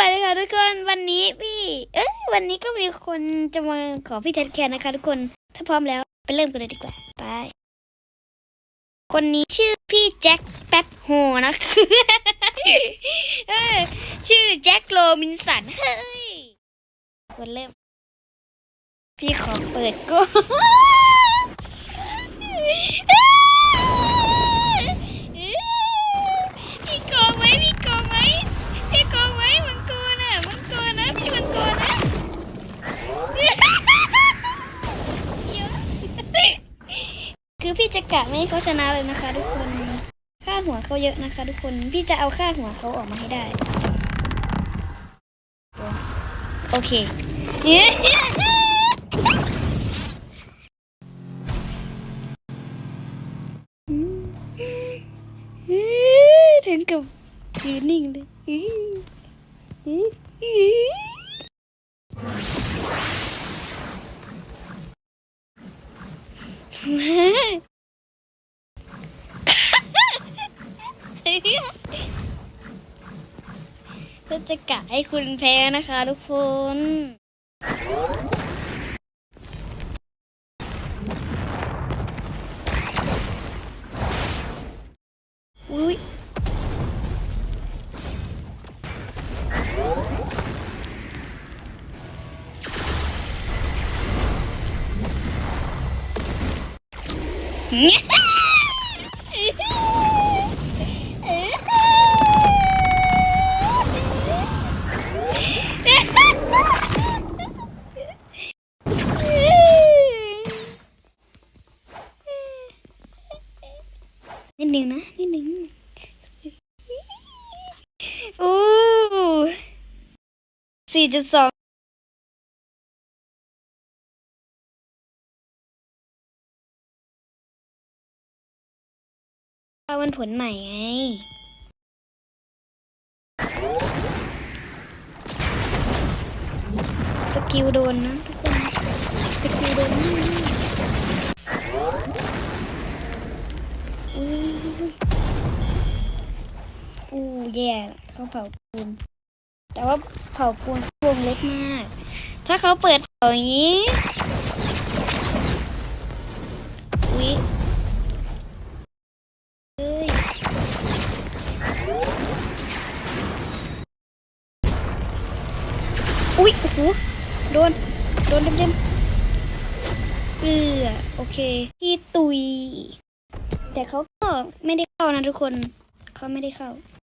วัสดีค่ะทุกคนวันนี้พี่ เอ้ยวันนี้ก็มีคนจะมาขอพี่แทนแคนนะคะ ทุกคนถ้าพร้อมแล้วไปเริ่มกันเลยดีกว่าไปคนนี้ชื่อพี่แจ็คแป๊บโฮนะเออชื่อแจ็คโรมินสันเฮ้ยคนเริ่ม พี่ขอเปิดก็พี่ พี่จะกะไม่ให้เขาชนะเลยนะคะ ทุกคนค่าหัวเขาเยอะนะคะ ทุกคนพี่จะเอาค่าหัวเขาออกมาให้ได้ โอเคถึงกับยืนนิ่งเลย ก็จะกะให้คุณแพ้นะคะทุกคน อุ้ยเนิ ดนึงนะนิดนึงโอ้สี่จุดสองมันผลใหม่ไงสกิลโดนนะทุกคน สกิลโดนนี่อู้ อู้แย่เขาเผาปูน แต่ว่าเผาปูนวงเล็กมาก ถ้าเขาเปิดเผาอย่างนี้อุ๊ยเอ้ยอุ๊ยโอ้โหโดน โดนเต็มๆเออโอเคที่ตุย แต่เขาก็ไม่ได้เข้านะทุกคน เขาไม่ได้เข้า